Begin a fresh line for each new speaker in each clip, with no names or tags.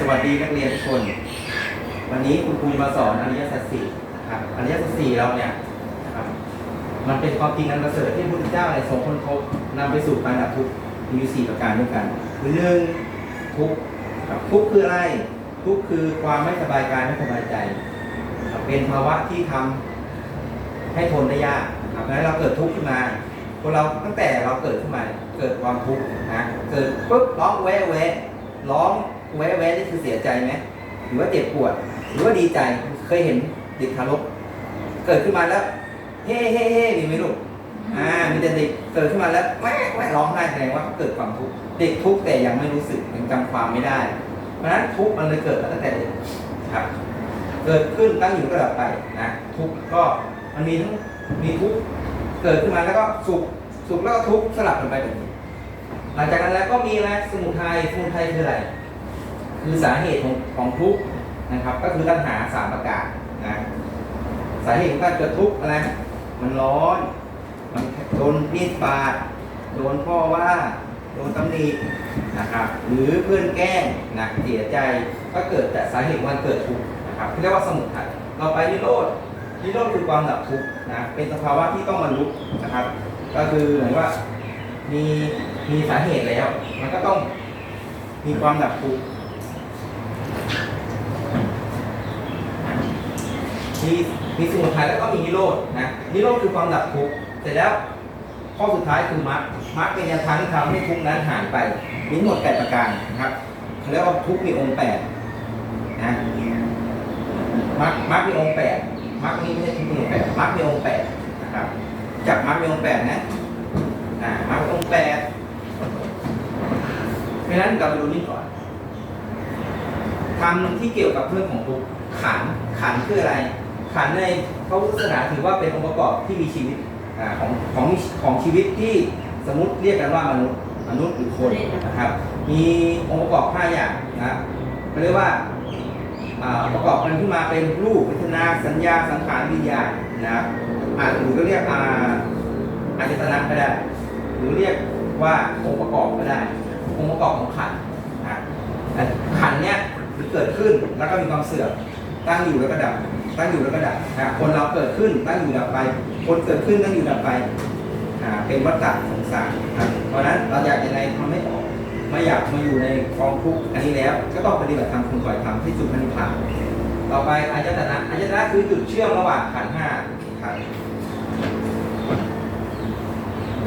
สวัสดีนักเรียนทุกคน วันนี้คุณครูมาสอนอริยสัจสี่นะครับอริยสัจสี่เราเนี่ยนะครับมันเป็นความจริงอันประเสริฐที่พระพุทธเจ้าในทรงค้นพบนำไปสู่การดับทุกข์มีอยู่สี่ประการด้วยกันคือหนึ่งทุกข์ทุกข์คืออะไร ทุกข์คือความไม่สบายกายไม่สบายใจ เป็นภาวะที่ทำให้ทนได้ยากนะครับงั้นเราเกิดทุกข์ขึ้นมาคนเราตั้งแต่เราเกิดขึ้นมาเนี่ยเกิดความทุกข์นะเกิดปุ๊บร้องแวะแวะร้อง แวะแวะนี่คือเสียใจไหมหรือว่าเจ็บปวด หรือว่าดีใจเคยเห็นเด็กทารกเกิดขึ้นมาแล้ว เฮ้เฮ้เฮ้มีไหมลูกอ่ามีแต่เด็กเกิดขึ้นมาแล้วแวะแวะร้องไห้แสดงว่าเกิดความทุกข์เด็กทุกข์แต่ยังไม่รู้สึกยังจำความไม่ได้ เพราะฉะนั้นทุกข์มันเลยเกิดตั้งแต่เด็กครับ เกิดขึ้นตั้งอยู่ก็ดับไปนะทุกข์ก็มันมีทั้งมีทุกข์เกิดขึ้นมาแล้วก็สุขสุขแล้วก็ทุกข์สลับกันไปแบบนี้หลังจากนั้นแล้วก็มีอะไรสมุทัยสมุทัยคืออะไร คือสาเหตุของของทุกข์นะครับ ก็คือตัณหาสามประการนะสาเหตุของการเกิดทุกข์อะไรมันร้อน มันโดนมีดบาดโดนพ่อว่าโดนตำหนินะครับหรือเพื่อนแกล้งหนักเสียใจก็เกิดจากสาเหตุของการเกิดทุกข์นะครับเรียกว่าสมุทัยเราไปนิโรธนิโรธคือความดับทุกข์นะเป็นสภาวะที่ต้องบรรลุนะครับ ก็คือเหมือนว่ามีมีสาเหตุแล้ว มันก็ต้องมีความดับทุกข์ มีมีสมุทัยแล้วก็มีนิโรธนะนิโรธคือความดับทุกข์เสร็จแล้วข้อสุดท้ายคือมรรคมรรคเป็นแนวทางที่ทำให้ทุกข์นั้นหายไปมีหมดแปดประการนะครับเขาเรียกว่าทุกข์มีองค์แปดนะมรรคมรรคมีองค์แปดมรรคนี่ไม่ใช่ทุกข์มีองค์แปดมรรคมีองค์แปดนะครับจากมรรคมีองค์แปดนะอ่ามรรคมีองค์แปดเพราะฉะนั้นเราไปดูนี่ก่อนทำที่เกี่ยวกับเรื่องของทุกข์ขันขันคืออะไร ขันในพระพุทธศาสนาถือว่าเป็นองค์ประกอบที่มีชีวิตอของของของชีวิตที่สมมติเรียกกันว่ามนุษย์มนุษย์หรือคนนะครับ มีองค์ประกอบห้าอย่างนะเขาเรียกว่าประกอบกันขึ้นมาเป็นรูปเวทนาสัญญาสังขารวิญญาณนะครับอ่าหรือก็เรียกอาอายตนะก็ได้ หรือเรียกว่าองค์ประกอบก็ได้ องค์ประกอบของขันนะขันเนี้ยมันเกิดขึ้นแล้วก็มีความเสื่อมตั้งอยู่แล้วก็ดับ ตั้งอยู่แล้วก็ดับคนเราเกิดขึ้นตั้งอยู่ดับไป คนเกิดขึ้นตั้งอยู่ดับไปเป็นวัฏฏะสงสารเพราะฉะนั้นเราอยากจะในทำให้ออกไม่อยากมาอยู่ในกองทุกข์อันนี้แล้ว ก็ต้องปฏิบัติธรรมคุณปล่อยธรรมที่สุดพันิพพานต่อไปอายตนะอายตนะคือจุดเชื่อมระหว่างขันห้าครับ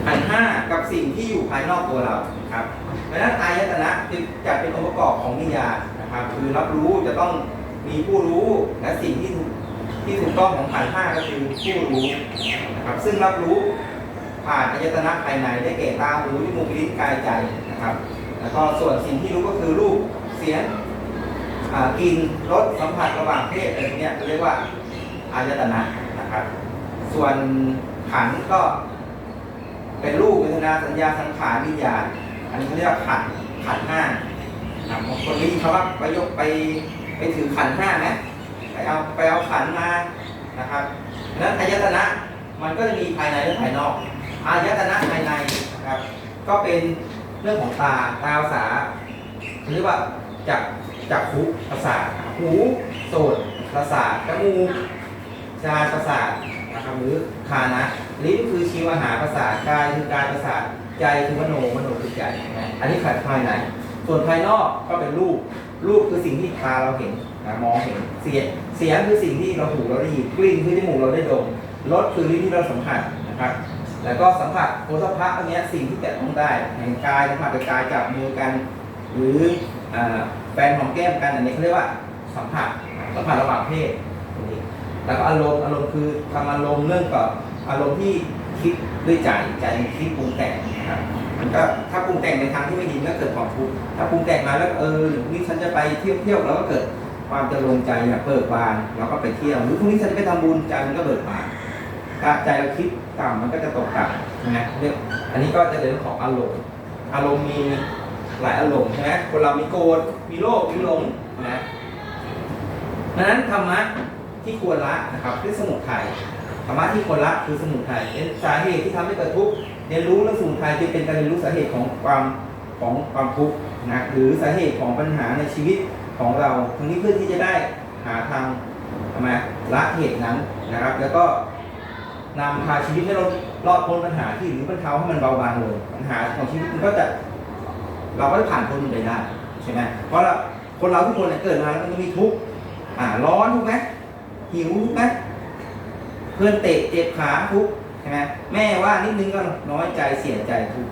ขันห้ากับสิ่งที่อยู่ภายนอกตัวเราครับเพราะฉะนั้นอายตนะจึงจัดเป็นองค์ประกอบของวิญญานะครับ คือรับรู้จะต้อง มีผู้รู้และสิ่งที่ที่ถูกต้องของขันธ์ห้าก็คือผู้รู้นะครับ ซึ่งรับรู้ผ่านอายตนะภายในได้แก่ตาหูจมูกลิ้นกายใจนะครับ แล้วก็ส่วนสิ่งที่รู้ก็คือรูปเสียงอ่ากลิ่นรสสัมผัสระหว่างเพศอะไรเนี้ยเรียกว่าอายตนะนะครับ ส่วนขันก็เป็นรูปเวทนาสัญญาสังขารวิญญาณอันนี้เขาเรียกว่าขันขันห้านะครับางคนได้ยินเขาว่าไปยกไป ไปถือขันห้านะไปเอาไปเอาขันมานะครับนั้นอายตนะมันก็จะมีภายในและภายนอกอายตนะภายในนะครับ ก็เป็นเรื่องของตาตาภาษาเรียกว่าจักจักขุประสาทหูโสตประสาทจมูกชาประสาทนะครับหรือคานะลิ้นคือชีวหาประสาทกายคือกายประสาทใจคือมโนมโนคือใจนอันนี้ขัดภายใน ส่วนภายนอกก็เป็นรูป รูปคือสิ่งที่ตาเราเห็นนะมองเห็น เสียงเสียงคือสิ่งที่เราหูเราได้ยินกลิ่นคือจมูกเราได้ดมรสคือลิ้นที่เราสัมผัสนะครับ แล้วก็สัมผัสโพธพะอันนี้สิ่งที่แตะต้องได้แห่งกายสัมผัสกับกายจับมือกัน หรืออแฟนของแก้มกันอันนี้เขาเรียกว่าสัมผัสสัมผัสระหว่างเพศตรงนี้แล้วก็อารมณ์อารมณ์คือทำอารมณ์เรื่องกับอารมณ์ที่ คิดด้วยใจใจคิดปรุงแต่งนะครับมันก็ถ้าปรุงแต่งในทางที่ไม่ดีก็เกิดความทุกข์ถ้าปรุงแต่งมาแล้วเออหนี่ฉันจะไปเที่ยวเที่ยวแล้วก็เกิดความจะลงใจแบบเปิดบานเราก็ไปเที่ยวหรือพรุ่งนี้ฉันจะไปทำบุญใจมันก็เบิกบานถ้าใจเราคิดต่ำมันก็จะตกต่ำนะเรียกอันนี้ก็จะเรื่องของอารมณ์อารมณ์มีหลายอารมณ์ใช่ไหมคนเรามีโกรธมีโลภมีหลงนะดังนั้นธรรมะที่ควรละนะครับคือสมุทัย ธรรมะที่ควรละคือสมุทัยเป็นสาเหตุที่ทำให้เกิดทุกข์เรียนรู้เรื่องสมุทัยจึงเป็นการเรียนรู้สาเหตุของความของความทุกข์นะหรือสาเหตุของปัญหาในชีวิตของเราทั้งนี้เพื่อที่จะได้หาทางทำไมละเหตุนั้นนะครับ แล้วก็นำพาชีวิตให้เรารอดพ้นปัญหาที่หรือบรรเทาให้มันเบาบางลงปัญหาของชีวิตมันก็จะเราก็จะผ่านพ้นมันไปได้ใช่ไหมเพราะเราคนเราทุกคนเนี่ยเกิดมาแล้วมันก็มีทุกข์อ่าร้อนทุกไหมหิวทุกไหม เพื่อนเตะเจ็บขาทุกใช่ไหมแม่ว่านิดนึงก็น้อยใจเสียใจทุก